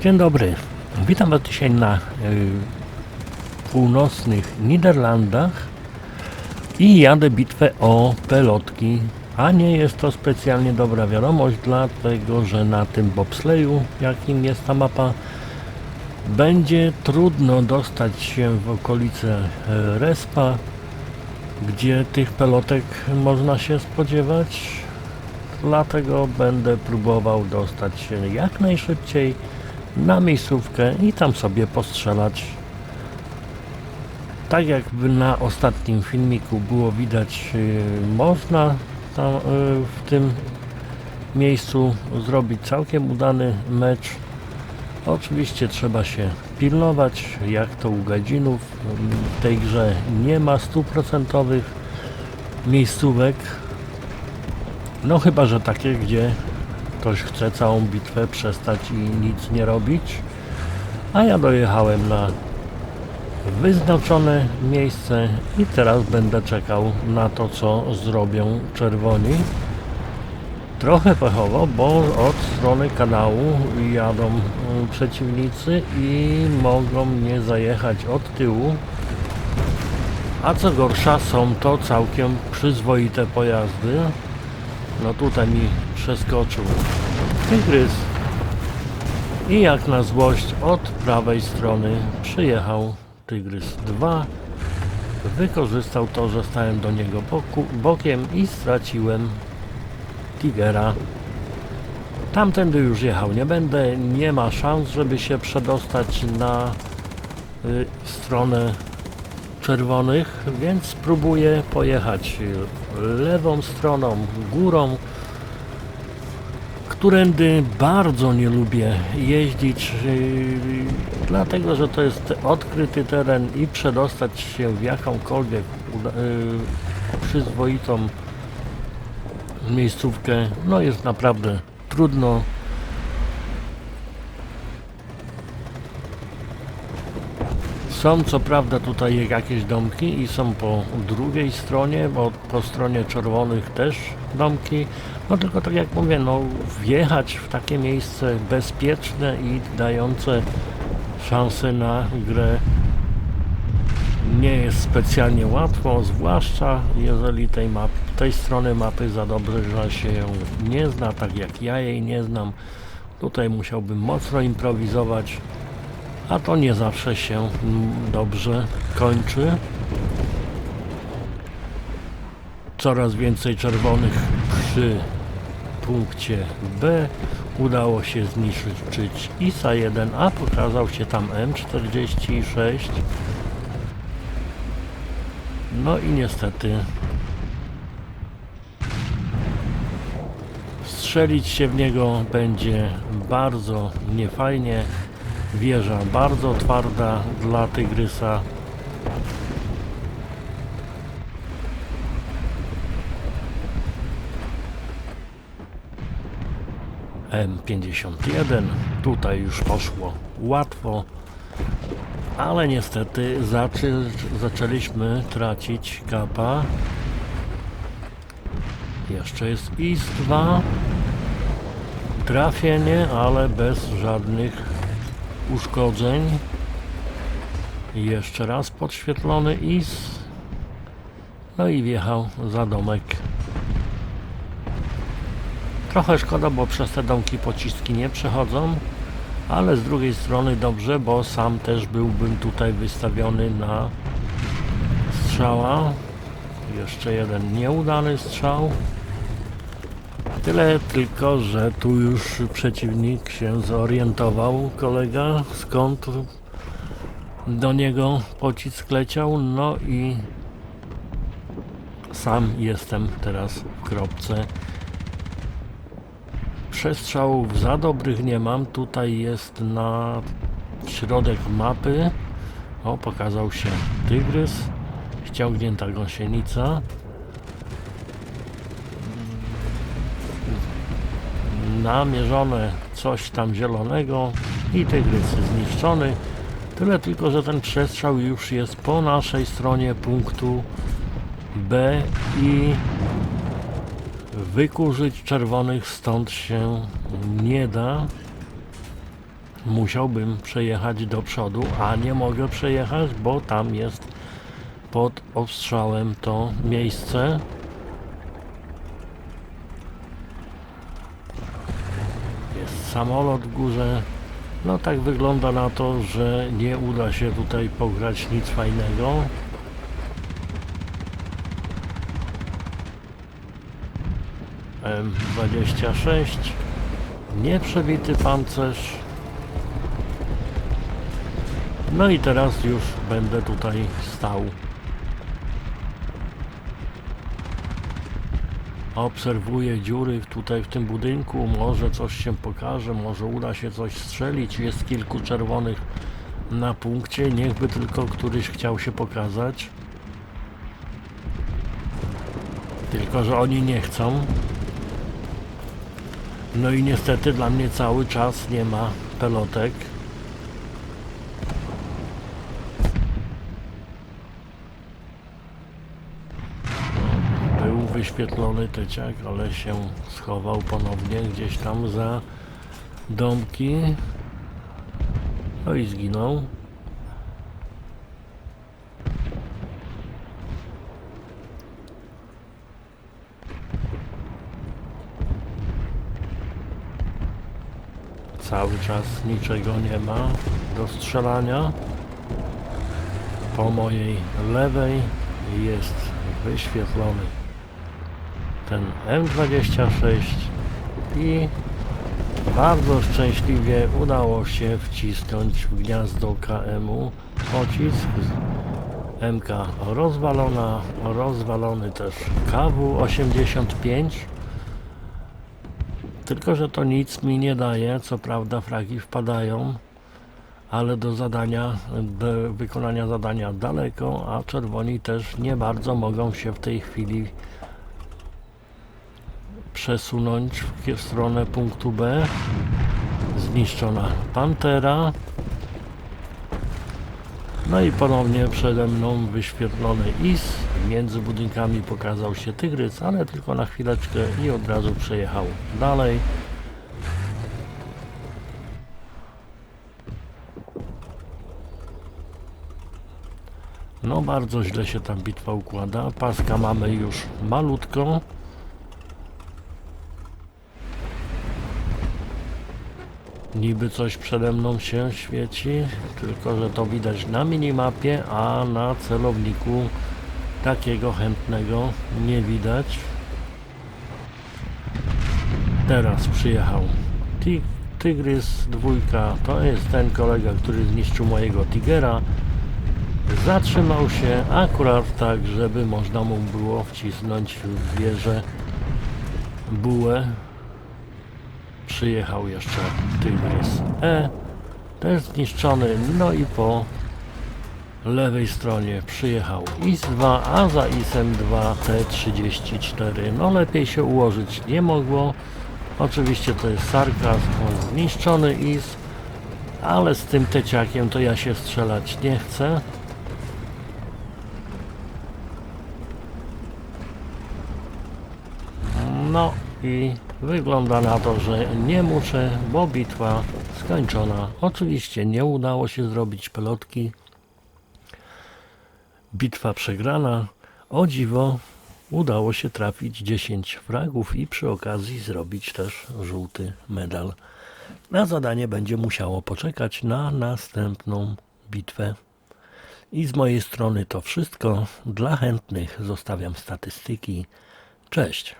Dzień dobry. Witam Was dzisiaj na y, północnych Niderlandach i jadę bitwę o pelotki. A nie jest to specjalnie dobra wiadomość, dlatego że na tym bobsleju, jakim jest ta mapa, będzie trudno dostać się w okolice e, Respa, gdzie tych pelotek można się spodziewać. Dlatego będę próbował dostać się jak najszybciej na miejscówkę i tam sobie postrzelać. Tak jak na ostatnim filmiku było widać, yy, można tam yy, w tym miejscu zrobić całkiem udany mecz. Oczywiście trzeba się pilnować, jak to u gadzinów. W tej grze nie ma stuprocentowych miejscówek. No chyba, że takie, gdzie ktoś chce całą bitwę przestać i nic nie robić. A ja dojechałem na wyznaczone miejsce i teraz będę czekał na to, co zrobią czerwoni. Trochę pechowo, bo od strony kanału jadą przeciwnicy i mogą mnie zajechać od tyłu. A co gorsza, są to całkiem przyzwoite pojazdy. No tutaj mi przeskoczył. Tygrys. I jak na złość od prawej strony przyjechał tygrys 2 wykorzystał to, że stałem do niego boku, bokiem i straciłem tigera. Tamtędy już jechał. Nie będę nie ma szans żeby się przedostać na y, stronę czerwonych więc spróbuję pojechać y, lewą stroną górą którędy bardzo nie lubię jeździć, yy, dlatego że to jest odkryty teren i przedostać się w jakąkolwiek yy, przyzwoitą miejscówkę, no jest naprawdę trudno. Są co prawda tutaj jakieś domki i są po drugiej stronie, bo po stronie czerwonych też domki. No tylko tak jak mówię, no wjechać w takie miejsce bezpieczne i dające szansę na grę nie jest specjalnie łatwo, zwłaszcza jeżeli tej, map, tej strony mapy za dobrze się ją nie zna, tak jak ja jej nie znam. Tutaj musiałbym mocno improwizować, a to nie zawsze się mm, dobrze kończy. Coraz więcej czerwonych przy punkcie B udało się zniszczyć ISA 1, a pokazał się tam M46. No i niestety strzelić się w niego będzie bardzo niefajnie. Wieża bardzo twarda dla tygrysa. M51. Tutaj już poszło łatwo, ale niestety zaczy, zaczęliśmy tracić kapa. Jeszcze jest IS-2. Trafienie, ale bez żadnych uszkodzeń. Jeszcze raz podświetlony IS. No i wjechał za domek. Trochę szkoda, bo przez te domki pociski nie przechodzą, ale z drugiej strony dobrze, bo sam też byłbym tutaj wystawiony na strzała. Jeszcze jeden nieudany strzał. Tyle tylko, że tu już przeciwnik się zorientował, kolega, skąd do niego pocisk leciał, no i sam jestem teraz w kropce przestrzałów za dobrych nie mam. Tutaj jest na środek mapy. O, pokazał się tygrys. Ściągnięta gąsienica. Namierzone coś tam zielonego i tygrys zniszczony. Tyle tylko, że ten przestrzał już jest po naszej stronie punktu B i wykurzyć czerwonych stąd się nie da. musiałbym przejechać do przodu, a nie mogę przejechać, bo tam jest pod ostrzałem to miejsce. Jest samolot w górze. No tak wygląda na to, że nie uda się tutaj pograć nic fajnego. M26 Nieprzebity pancerz No i teraz już będę tutaj stał Obserwuję dziury tutaj w tym budynku. Może coś się pokaże Może uda się coś strzelić. Jest kilku czerwonych na punkcie. Niechby tylko któryś chciał się pokazać. Tylko, że oni nie chcą. No i niestety dla mnie cały czas nie ma pelotek. No, Był wyświetlony teciak, ale się schował ponownie gdzieś tam za domki. No i zginął. Cały czas niczego nie ma do strzelania. Po mojej lewej jest wyświetlony ten M26 i bardzo szczęśliwie udało się wcisnąć w gniazdo KM-u pocisk MK rozwalona, rozwalony też KW-85 tylko, że to nic mi nie daje. Co prawda fragi wpadają, ale do zadania, do wykonania zadania daleko, a czerwoni też nie bardzo mogą się w tej chwili przesunąć w stronę punktu B. Zniszczona Pantera. No i ponownie przede mną wyświetlony IS. Między budynkami pokazał się tygrys, ale tylko na chwileczkę i od razu przejechał dalej. No bardzo źle się ta bitwa układa. Paska mamy już malutką. Niby coś przede mną się świeci, tylko że to widać na minimapie, a na celowniku takiego chętnego nie widać. Teraz przyjechał Ty Tygrys dwójka, to jest ten kolega, który zniszczył mojego Tigera. Zatrzymał się akurat tak, żeby można mu było wcisnąć w wieżę bułę przyjechał jeszcze Tygrys E, też zniszczony, no i po lewej stronie przyjechał IS-2, a za IS-em 2 T-34. No lepiej się ułożyć nie mogło. Oczywiście to jest sarkazm, on zniszczony IS, ale z tym teciakiem to ja się strzelać nie chcę. No i wygląda na to, że nie muszę, bo bitwa skończona. Oczywiście nie udało się zrobić pelotki. Bitwa przegrana. O dziwo udało się trafić 10 fragów i przy okazji zrobić też żółty medal. Na zadanie będzie musiało poczekać na następną bitwę. I z mojej strony to wszystko. Dla chętnych zostawiam statystyki. Cześć.